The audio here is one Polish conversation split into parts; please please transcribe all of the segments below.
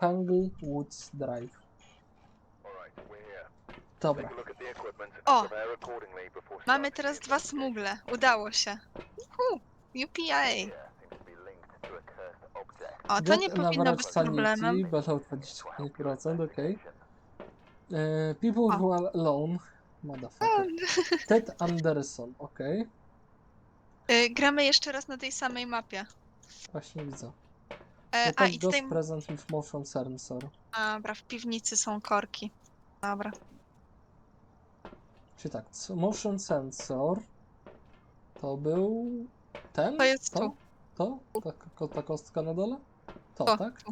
Tangle Woods Drive. Dobra. O! Mamy teraz dwa smugle. Udało się. Uhu, UPI. O, to nie powinno być sanity, problemem. Battle 25%, okej. E, People who are alone. Motherfucker. Ted Anderson, okej. Y, Gramy jeszcze raz na tej samej mapie. Właśnie widzę. E, a Detect i tutaj... present with motion sensor. Dobra, w piwnicy są korki. Dobra. Czyli tak, motion sensor to był ten? To jest to? tu. To? Ta, ko- ta kostka na dole? To, To, tak?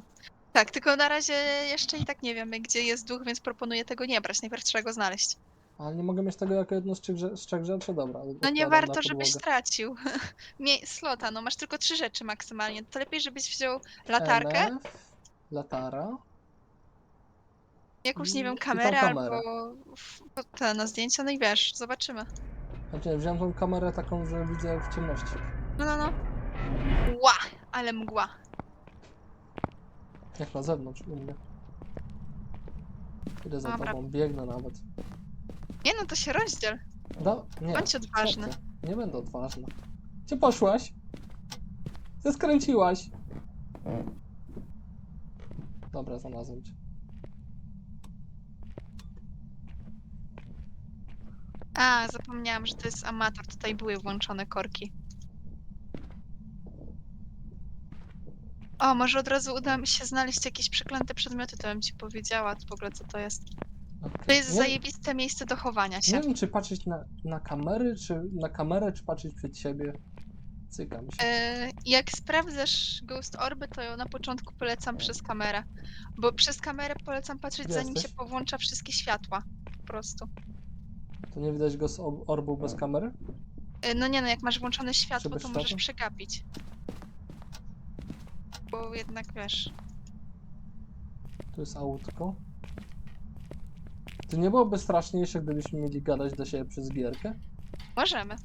Tak, tylko na razie jeszcze i tak nie wiemy, gdzie jest duch, więc proponuję tego nie brać. Najpierw trzeba go znaleźć. Ale nie mogę mieć tego jako jedno z trzech, rze- z trzech rzeczy? Dobra. No odkładam nie na warto, żebyś podłogę. stracił. Mie slota, no masz tylko trzy rzeczy maksymalnie. To lepiej, żebyś wziął latarkę, NF, latara. jakąś, nie wiem, i tą kamerę kamerę. albo te na zdjęcia, no i wiesz, zobaczymy. Znaczy, wziąłem tą kamerę taką, że widzę w ciemności. No, no, no. Ła, ale mgła. Jak na zewnątrz u mnie. Idę za Dobra. tobą, biegnę nawet. Nie no, to się rozdziel. Do, nie, Bądź odważny. Nie będę odważna. Gdzie poszłaś? Ty skręciłaś. Dobra, znalazłem cię. A, zapomniałam, że to jest amator. Tutaj były włączone korki. O, może od razu uda mi się znaleźć jakieś przeklęte przedmioty, to bym ci powiedziała w ogóle, co to jest. To jest nie, zajebiste miejsce do chowania się. nie wiem, czy patrzeć na, na kamery, czy na kamerę, czy patrzeć przed siebie. Cykam się. E, Jak sprawdzasz Ghost Orby, to na początku polecam przez kamerę. Bo przez kamerę polecam patrzeć, Gdzie zanim się jesteś? powłącza wszystkie światła. Po prostu. To nie widać go z ob- orbu bez kamery? E, No nie no, jak masz włączone światło, bez to możesz światła? przegapić. Bo jednak wiesz. Tu jest autko. To nie byłoby straszniejsze, gdybyśmy mieli gadać do siebie przez gierkę? Możemy.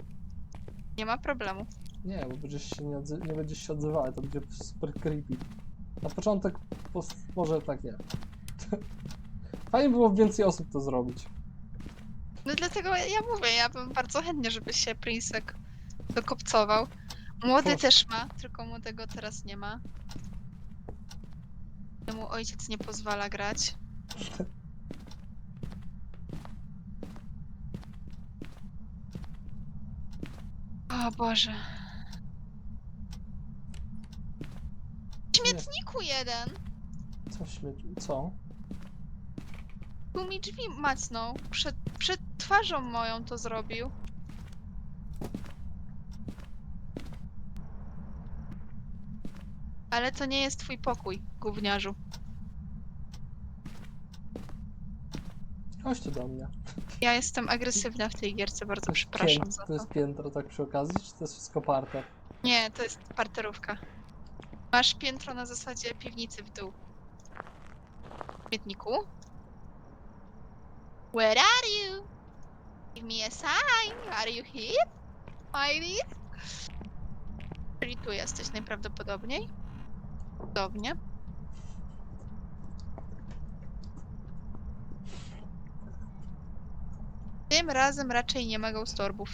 Nie ma problemu. Nie, bo będziesz się nie, odzy- nie będziesz się odzywała, to będzie super creepy. Na początek pos- może tak nie. Fajnie było więcej osób to zrobić. No dlatego ja mówię, ja bym bardzo chętnie, żeby się Prinsek dokopcował. Młody Proszę. też ma, tylko młodego teraz nie ma. Mu ojciec nie pozwala grać. O Boże. W śmietniku jeden! Co śmieci? Co? Tu mi drzwi macnął. Przed, przed twarzą moją to zrobił. Ale to nie jest twój pokój, gówniarzu. Chodź tu do mnie. Ja jestem agresywna w tej gierce, bardzo przepraszam Pię- za to to. jest piętro tak przy okazji, czy to jest wszystko parte? Nie, to jest parterówka. Masz piętro na zasadzie piwnicy w dół. W śmietniku? Where are you? Give me a sign. Are you here? Iris? Czyli tu jesteś najprawdopodobniej. Cudownie. Tym razem raczej nie ma ghostorbów.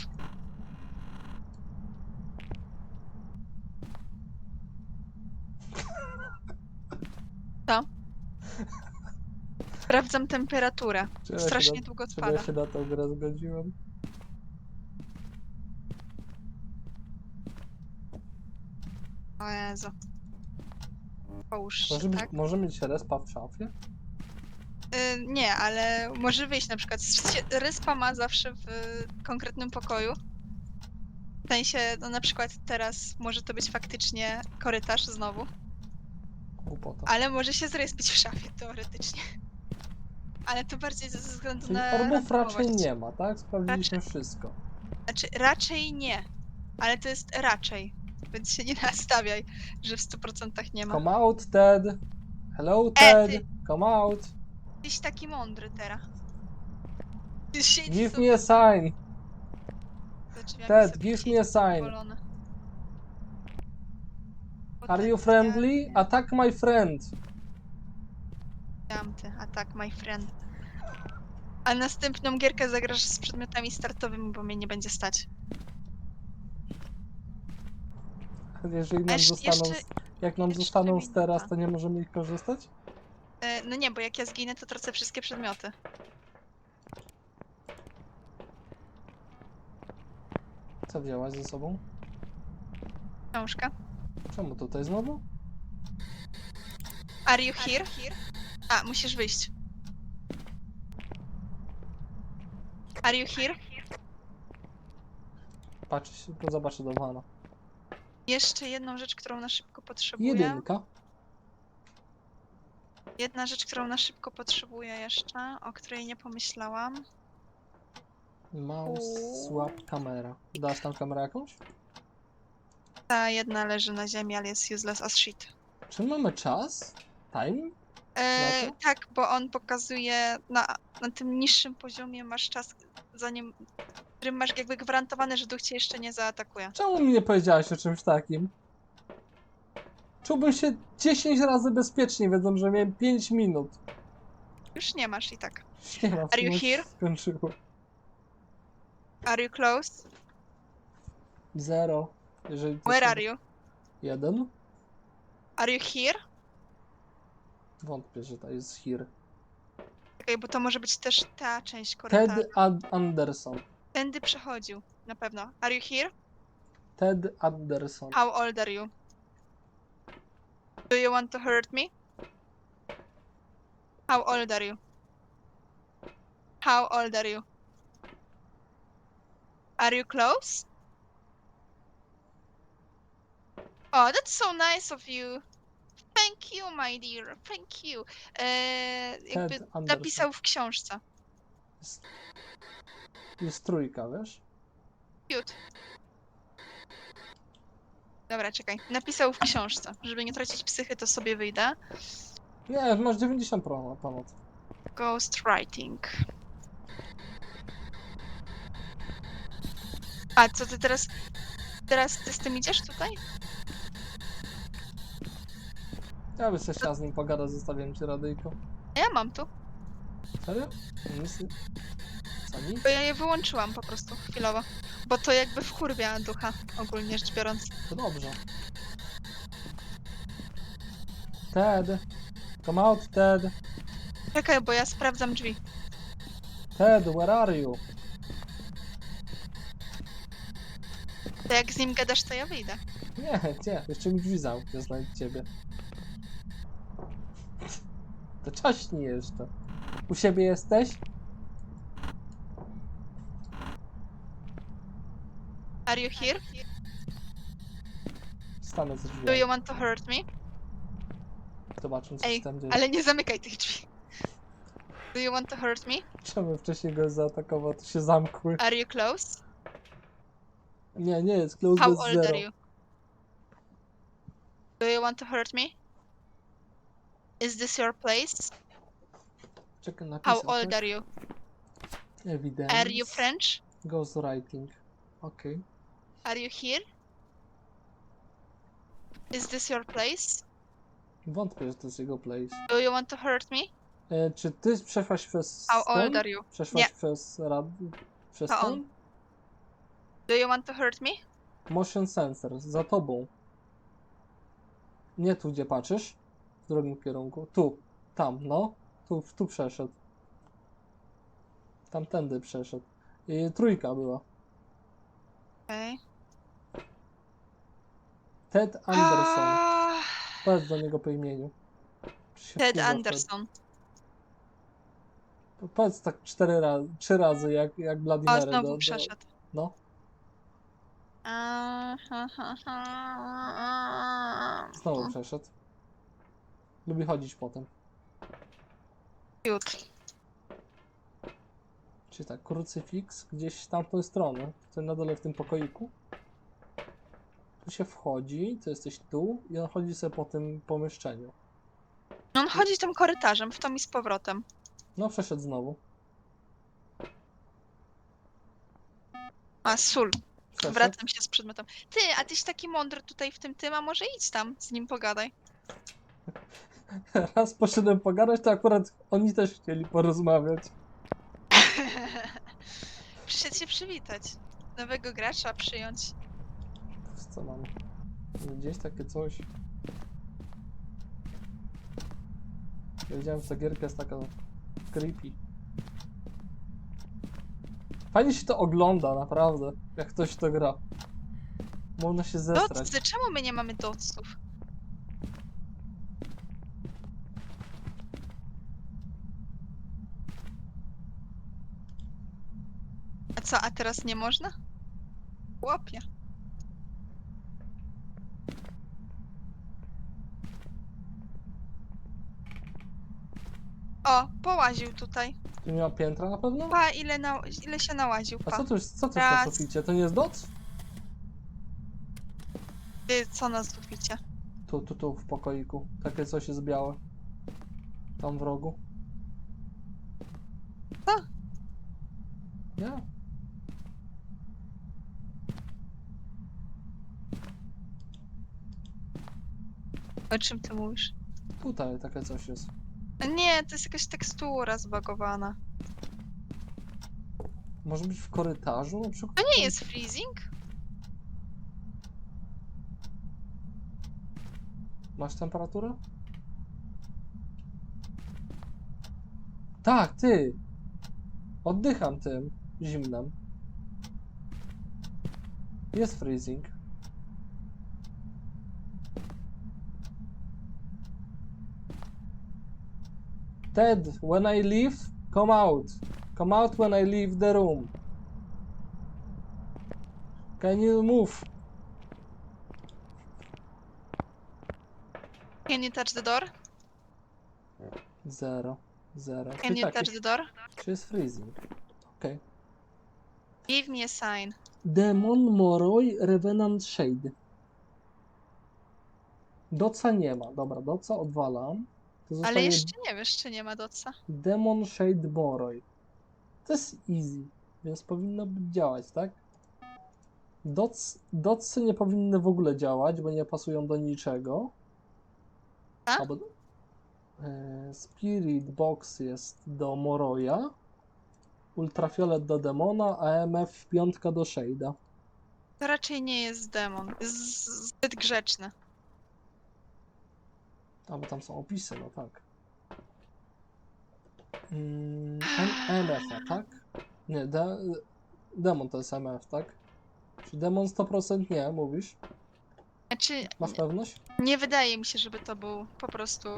Co? Sprawdzam temperaturę. Ja się Strasznie na- długo Czy ja spada. się na tą grę zgodziłem? O Jezu. Połóż Może, się, być, tak? może mieć respa w szafie? Y, nie, ale może wyjść na przykład. Sie- Ryspa ma zawsze w konkretnym pokoju. W sensie, no na przykład teraz może to być faktycznie korytarz znowu, Głupota. ale może się zrespić w szafie teoretycznie. Ale to bardziej ze względu Czyli na orbów raczej randomowość. nie ma, tak? Sprawdziliśmy wszystko. Znaczy, raczej nie. Ale to jest raczej. Więc się nie nastawiaj, że w 100% nie ma. Come out, Ted! Hello, E, Ted! ty- Come out! Jesteś taki mądry teraz. Ty Give sobie me a sign! za drzwiami Ted, sobie give me a sign! zadowolony. Are you friendly? Attack my friend! Widziałam ty, a tak, my friend. A następną gierkę zagrasz z przedmiotami startowymi, bo mnie nie będzie stać. Jeżeli nam Jeszcze- zostaną, jeszcze- jak nam jeszcze zostaną mi teraz, to nie możemy ich korzystać? E, no nie, bo jak ja zginę, to tracę wszystkie przedmioty. Co wzięłaś ze sobą? Książka. Czemu tutaj znowu? Are you here? A, musisz wyjść. Are you here? Patrzę się, to zobaczę do wana. Jeszcze jedną rzecz, którą na szybko potrzebuję. Jedynka. Jedna rzecz, którą na szybko potrzebuję jeszcze, o której nie pomyślałam. Mouse, Uuu. swap, kamera. Dasz tam kamerę jakąś? Ta jedna leży na ziemi, ale jest useless as shit. Czy mamy czas? Time? E, tak, bo on pokazuje na, na tym niższym poziomie masz czas, zanim którym masz jakby gwarantowane, że duch cię jeszcze nie zaatakuje. Czemu mi nie powiedziałaś o czymś takim? Czułbym się 10 razy bezpieczniej, wiedząc, że miałem 5 minut. Już nie masz i tak. Nie ma, Are you już here? Skończyło. Are you close? Zero. Jeżeli to Where są- are you? Jeden? Are you here? Wątpię, że to jest here. Okej, bo to może być też ta część Ted korytarza. Ad Anderson. Tędy przechodził, na pewno. Are you here? Ted Anderson. How old are you? Do you want to hurt me? How old are you? How old are you? Are you close? Oh, that's so nice of you. Thank you, my dear. Thank you. Eee, jakby Ted Anderson. napisał w książce. Jest, jest trójka, wiesz? Cute. Dobra, czekaj. Napisał w książce. Żeby nie tracić psychy, to sobie wyjdę. Nie, masz 90 pro ponad. Ghostwriting. A co ty teraz. Teraz ty z tym idziesz tutaj? Ja bym się chciała z nim pogadać, zostawiłem ci radyjko. A ja mam tu. Serio? Nic nie... Co nic? Bo ja je wyłączyłam po prostu chwilowo. Bo to jakby wkurwia ducha, ogólnie rzecz biorąc. To dobrze. Ted! Come out, Ted! Czekaj, bo ja sprawdzam drzwi. Ted, where are you? To jak z nim gadasz, to ja wyjdę. Nie, nie, jeszcze mi drzwi zamknie, znajdę ciebie. To czaśnij jeszcze. U siebie jesteś? Are you here? Stanę z Do drzwiami. you want to hurt me? Zobaczmy, co Ej, się tam dzieje. Ale nie zamykaj tych drzwi. Do you want to hurt me? Czemu wcześniej go zaatakował, to się zamkły. Are you close? Nie, nie jest close How old zero. are you? Do you want to hurt me? Is this your place? Czekaj, napisał How old coś. are you? Evidence. Are you French? Ghostwriting. Okej. Are you here? Is this your place? Wątpię, że to jest jego place. Do you want to hurt me? E, czy ty przeszłaś przez How ten? old are you? Przeszłaś Nie. przez rad... przez To ten? on. Do you want to hurt me? Motion sensor, za tobą. Nie tu, gdzie patrzysz. W drugim kierunku. Tu. Tam, no. Tu, tu przeszedł. Tamtędy przeszedł. I trójka była. Okay. Ted Anderson. Ah, Powiedz do niego po imieniu. Się Ted wkurza Anderson. wtedy? Powiedz tak cztery razy, trzy razy, jak, jak O, Mary. znowu do, przeszedł. no. Ha, ha, ha. Znowu przeszedł. Lubi chodzić potem. Cute. Czyli tak, krucyfiks gdzieś w tamtą stronę. Na dole w tym pokoiku. Tu się wchodzi, to jesteś tu i on chodzi sobie po tym pomieszczeniu. No On chodzi tym korytarzem, w tom i z powrotem. No, przeszedł znowu. A, sól. Przeszedł. Wracam się z przedmiotem. Ty, a tyś taki mądry tutaj w tym tym, a może idź tam, z nim pogadaj. raz poszedłem pogadać, to akurat oni też chcieli porozmawiać. Przyszedł się przywitać. Nowego gracza przyjąć. Co mam? Gdzieś takie coś. Wiedziałem, że ta gierka jest taka creepy. Fajnie się to ogląda, naprawdę, jak ktoś to gra. Można się zestrać. Docy, czemu my nie mamy doców? A co, a teraz nie można? Chłopie. O, połaził tutaj. Tu nie ma piętra na pewno? Pa, ile, na, ile się nałaził, A pa. co tu jest, co tu na Raz. suficie? To nie jest doc? Ty, co na suficie? Tu, tu, tu, w pokoiku. Takie coś jest białe. Tam w rogu. Co? Nie. O czym ty mówisz? Tutaj takie coś jest. Nie, to jest jakaś tekstura zbagowana. Może być w korytarzu na przykład? To nie jest freezing? Masz temperaturę? Tak, ty! Oddycham tym zimnem. Jest freezing. Ted, when I leave, come out. Come out when I leave the room. Can you move? Can you touch the door? Zero. Zero. Can Czyli you tak, touch the door? czy jest freezing? Okej. Give me a sign. Demon, Moroi, Revenant, Shade. Doca nie ma. Dobra, Doca odwalam. Ale jeszcze nie wiesz, czy nie ma doca. Demon, Shade, Moroi. To jest easy, więc powinno działać, tak? Doc, docy nie powinny w ogóle działać, bo nie pasują do niczego. A? Albo, e, Spirit Box jest do Moroja. Ultrafiolet do Demona, AMF piątka do Shade'a. To raczej nie jest demon. Jest zbyt grzeczny. A, bo tam są opisy, no tak. Mm, MF, tak? Nie, de, demon to jest MF, tak? Czy demon 100% nie, mówisz? Znaczy, Masz pewność? nie wydaje mi się, żeby to był po prostu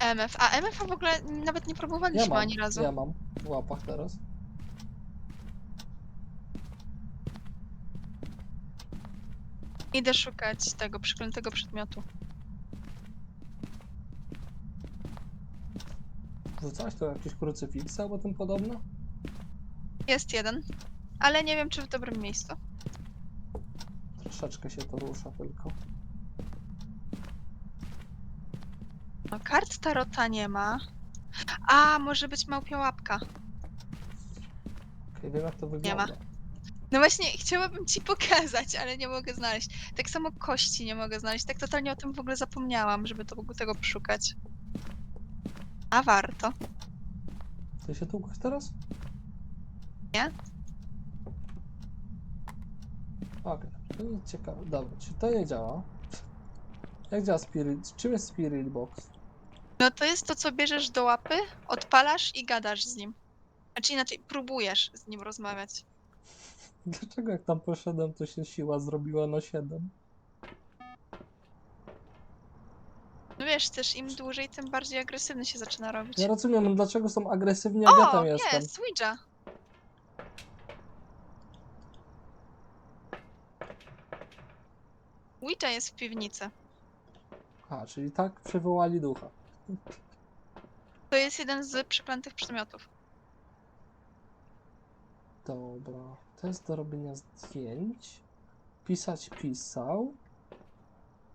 MF. A MF w ogóle nawet nie Ja próbowaliśmy mam, ani razu. ja mam w łapach teraz. Idę szukać tego przeklętego przedmiotu. Rzucałeś tu jakieś krucyfiksy albo tym podobne? Jest jeden, ale nie wiem, czy w dobrym miejscu. Troszeczkę się to rusza tylko. No, kart tarota nie ma. A, może być małpia łapka. Okej, wiem jak to ma. No właśnie, chciałabym ci pokazać, ale nie mogę znaleźć. Tak samo kości nie mogę znaleźć. Tak totalnie o tym w ogóle zapomniałam, żeby to, tego poszukać. A warto. Ty się tłukłeś teraz? Nie. Okej, to nie ciekawe. Dobra, czy to nie działa? Jak działa Spirit? Czym jest Spirit Box? No to jest to, co bierzesz do łapy, odpalasz i gadasz z nim. Znaczy inaczej, próbujesz z nim rozmawiać. Dlaczego jak tam poszedłem, to się siła zrobiła na 7? No wiesz, też im dłużej, tym bardziej agresywny się zaczyna robić. Ja rozumiem, no dlaczego są agresywni, jak ja o, tam jestem. jest, Ouija. Ouija jest w piwnicy. A, czyli tak przywołali ducha. To jest jeden z przeklętych przedmiotów. Dobra, to jest do robienia zdjęć. Pisać pisał.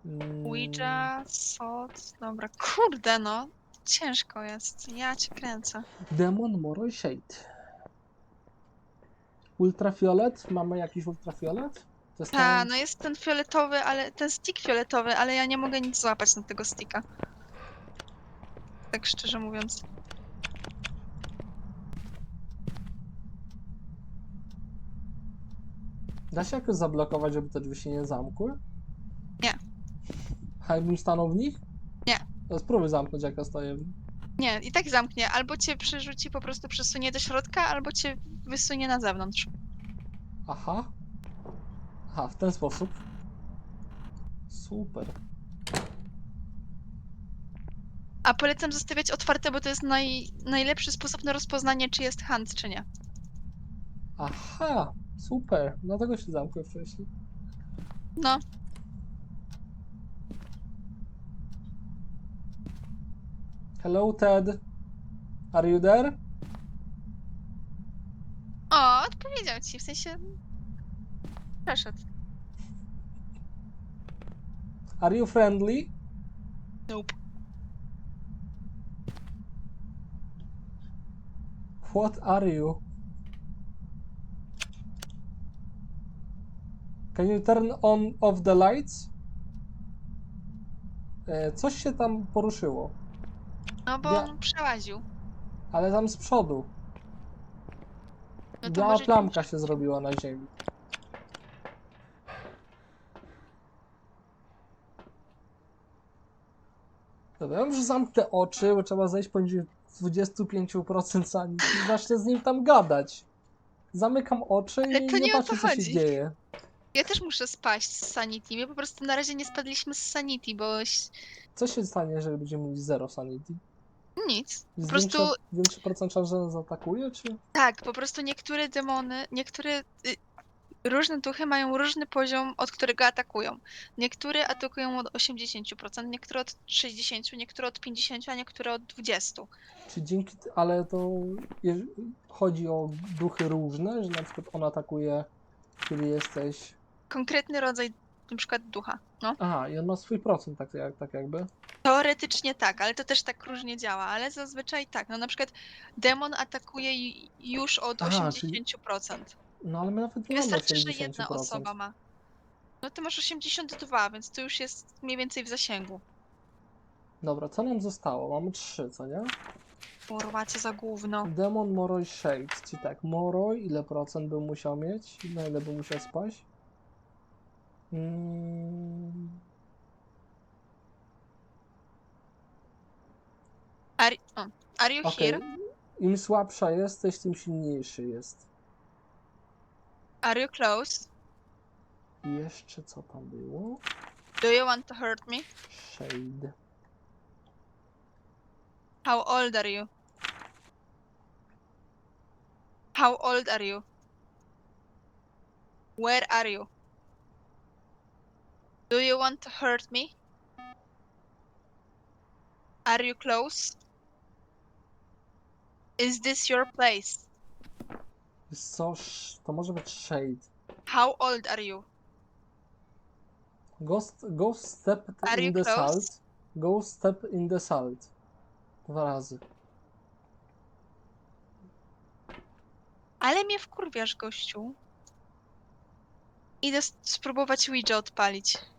Mm, Ouija, sod, dobra. Kurde no, ciężko jest. Ja cię kręcę. Demon Moroi Shade. Ultrafiolet. Mamy jakiś ultrafiolet? To jest Ta, ten... no jest ten fioletowy, ale ten stick fioletowy, ale ja nie mogę nic złapać na tego sticka. Tak szczerze mówiąc. Da się jakoś zablokować, żeby te drzwi się nie zamkły? Nie. A jakbym stanął w nich? Nie. To spróbuj zamknąć, jak ja stoję w nich. Nie, i tak zamknie. Albo cię przerzuci, po prostu przesunie do środka, albo cię wysunie na zewnątrz. Aha. Aha, w ten sposób. Super. A polecam zostawiać otwarte, bo to jest naj, najlepszy sposób na rozpoznanie, czy jest hand, czy nie. Aha, super. Dlatego się zamknę wcześniej. No, Hello, Ted. Are you there? o, odpowiedział ci, w sensie... Przeszedł. Are you friendly? Nope. What are you? Can you turn on off the lights? E, coś się tam poruszyło, No bo Ja- on przełaził. ale tam z przodu. No to Biała może plamka się zrobiła na ziemi. Dobra, ja już zamknę oczy, bo trzeba zejść poniżej 25% sanity i zacznę z nim tam gadać. Zamykam oczy Ale i to nie nie o patrzę, co się chodzi. dzieje. Ja też muszę spaść z Sanity. My po prostu na razie nie spadliśmy z Sanity, bo Co się stanie, jeżeli będziemy mieć zero sanity? nic. Po Jest prostu większy procent szans, że nas zaatakuje, czy? tak, po prostu niektóre demony, niektóre y, różne duchy mają różny poziom, od którego atakują. Niektóre atakują od 80%, niektóre od 60%, niektóre od 50%, a niektóre od 20%. Czy dzięki, t- ale to je, chodzi o duchy różne, że na przykład on atakuje, kiedy jesteś... Konkretny rodzaj na przykład ducha. No. Aha, i on ma swój procent, tak, jak, tak jakby. Teoretycznie tak, ale to też tak różnie działa, ale zazwyczaj tak. No na przykład demon atakuje ju- już od Aha, czyli 80%. No ale my nawet nie Wystarczy, że 80%. jedna osoba ma. No ty masz 82, więc to już jest mniej więcej w zasięgu. Dobra, co nam zostało? Mamy trzy, co nie? Kurwa, co za gówno. Demon, Moroi, Shade. Czyli tak, Moroi, ile procent bym musiał mieć? Na ile bym musiał spaść? Are, o, are you Okej, here? im słabsza jesteś, tym silniejszy jest. Are you close? I jeszcze co tam było? Do you want to hurt me? Shade. How old are you? How old are you? Where are you? Do you want to hurt me? Are you close? Is this your place? Co? Sz- To może być Shade. How old are you? Ghost, ghost step Are in you the close? salt. Ghost step in the salt. Dwa razy. Ale mnie wkurwiasz, gościu. Idę s- spróbować Ouija odpalić.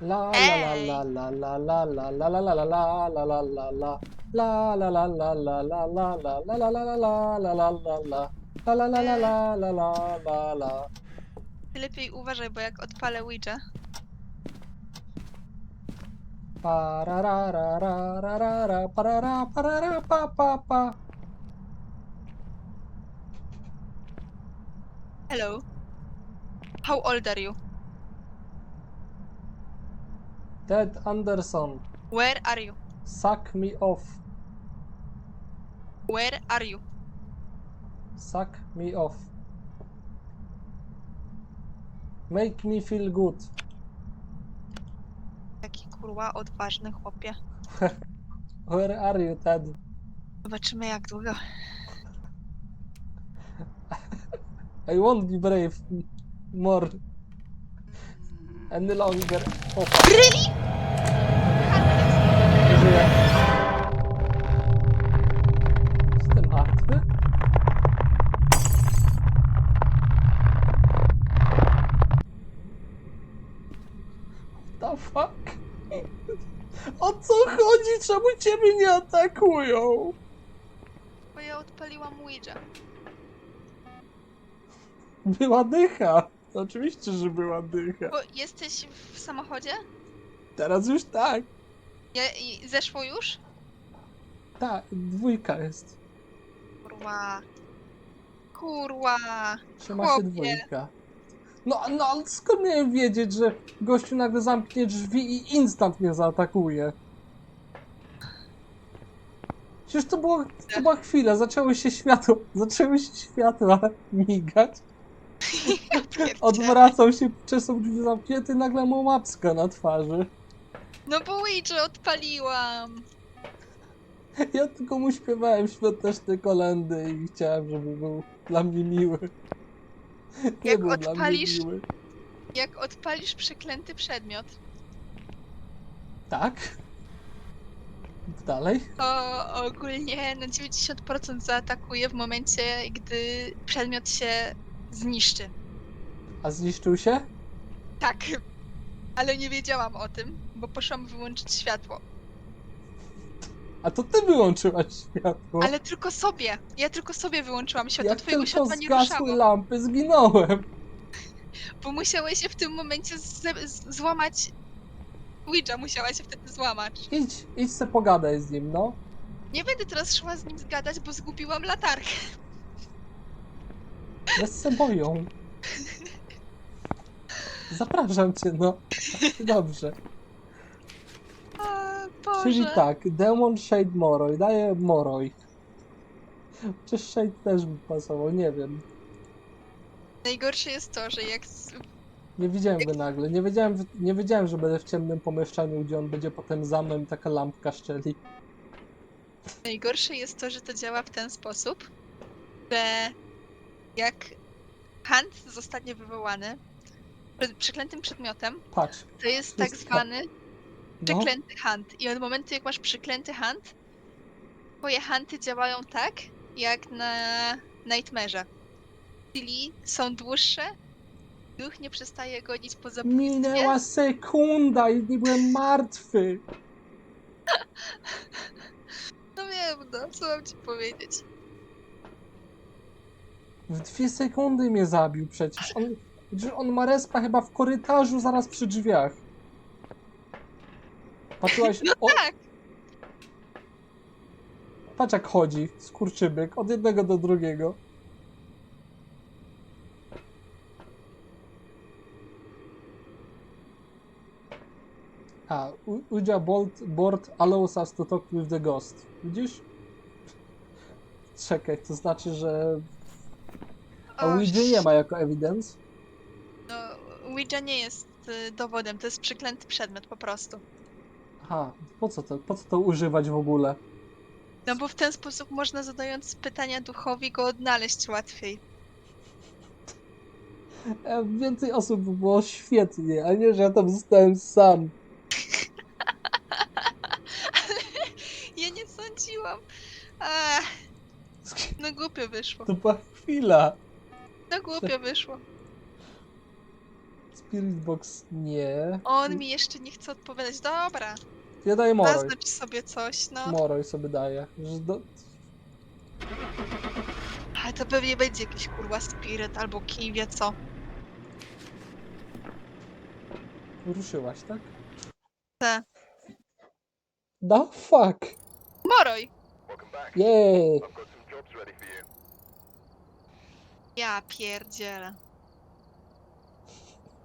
La la Ej! la la la la la la la la la la la la la la La la la la la la la la la la la la la la la la la La la la la la la la la la Ty lepiej uważaj, bo jak odpalę Ouija, Parararararara, parara, parara, pa, pa, pa. Hello. How old are you? Ted Anderson, Where are you? suck me off. Where are you? Suck me off. Make me feel good. Taki kurwa odważny chłopie. Where are you, Ted? Zobaczymy jak długo. I won't be brave more Enny Longer. Opa. Really? Nie żyje. Jestem martwy? The fuck? O co chodzi? Czemu ciebie nie atakują? Bo ja odpaliłam Ouija. Była dycha. Oczywiście, że była dycha. Bo jesteś w samochodzie? Teraz już tak. Ja, i zeszło już? Tak, dwójka jest. Kurwa. Kurwa. Trzyma się Chłopie. dwójka. No, no, ale skąd miałem wiedzieć, że gościu nagle zamknie drzwi i instant mnie zaatakuje? Przecież to, było, to była chwila, zaczęły się światła, zaczęły się światła migać. Odwracał się, przez są drzwi zamknięte nagle mu łapska na twarzy. No bo Ouija odpaliłam. Ja tylko mu śpiewałem świąteczne kolendy i chciałem, żeby był dla mnie miły. Nie Jak był dla mnie odpalisz- miły. Jak odpalisz przeklęty przedmiot, Tak? Dalej? to ogólnie na 90% zaatakuje w momencie, gdy przedmiot się zniszczy. A zniszczył się? Tak, ale nie wiedziałam o tym, bo poszłam wyłączyć światło. A to ty wyłączyłaś światło. Ale tylko sobie. Ja tylko sobie wyłączyłam światło. Jak Twojego tylko światła nie zgasły ruszało. lampy, zginąłem. Bo musiałeś się w tym momencie z, z, złamać. Ouija musiała się wtedy złamać. Idź, idź se pogadaj z nim, no. Nie będę teraz szła z nim zgadać, bo zgubiłam latarkę. Bez se boją. Zapraszam cię, no. Dobrze. Boże. Czyli tak, Demon Shade Moroi, daję Moroi. Czy Shade też by pasował, nie wiem. Najgorsze jest to, że jak z- Nie widziałem go nagle, nie wiedziałem, nie wiedziałem, że będę w ciemnym pomieszczeniu, gdzie on będzie potem za mną i taka lampka szczeli. Najgorsze jest to, że to działa w ten sposób, że jak Hunt zostanie wywołany przeklętym przedmiotem, Patrz, to jest tak Wszystko. zwany no, przyklęty hunt. I od momentu, jak masz przyklęty hunt, twoje hunty działają tak, jak na Nightmare'ze. Czyli są dłuższe, duch nie przestaje gonić po zabójstwie. minęła sekunda i nie byłem martwy. No wiem, no, co mam ci powiedzieć. W dwie sekundy mnie zabił przecież. On, on ma respa chyba w korytarzu zaraz przy drzwiach. Patrzyłaś, No o, tak, patrz jak chodzi, skurczybyk, od jednego do drugiego. A, U- Uja board, board allows us to talk with the ghost. Widzisz? Czekaj, to znaczy, że a O, Ouija nie ma jako evidence. No, Ouija nie jest y, dowodem, to jest przyklęty przedmiot po prostu. Aha, po co to, po co to używać w ogóle? No bo w ten sposób można zadając pytania duchowi go odnaleźć łatwiej. E, Więcej osób by było świetnie, a nie, że ja tam zostałem sam. Ja nie sądziłam. Ach, no głupio wyszło. To była chwila. No głupio wyszło. Spirit Box nie. On mi jeszcze nie chce odpowiadać. Dobra, Ja daję Moroj. zaznacz sobie coś, no. Moroj sobie daję. Że do... Ale to pewnie będzie jakiś kurwa spirit albo kim wie co. Ruszyłaś, tak? Te. The fuck? Moroj! Jej! Ja pierdzielę.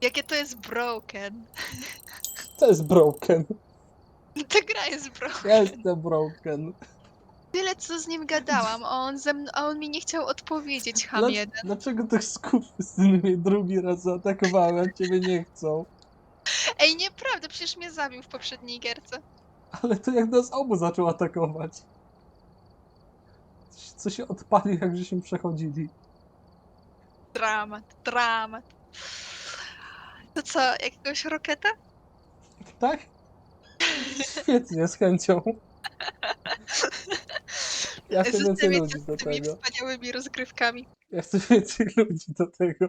Jakie to jest broken. To jest broken. Ta gra jest broken. Ja jestem broken. Tyle co z nim gadałam, a on, ze mną, a on mi nie chciał odpowiedzieć, ham Dla, jeden. dlaczego tych skurwysyn mnie drugi raz zaatakowałem, a ciebie nie chcą? Ej, nieprawda, przecież mnie zabił w poprzedniej gierce. Ale to jak nas obu zaczął atakować. Co się odpalił, jak żeśmy przechodzili. Dramat, dramat. To co, jakiegoś roketa? Tak? Świetnie, z chęcią. Ja chcę więcej ludzi z do tymi tego. wspaniałymi rozgrywkami. Ja chcę więcej ludzi do tego.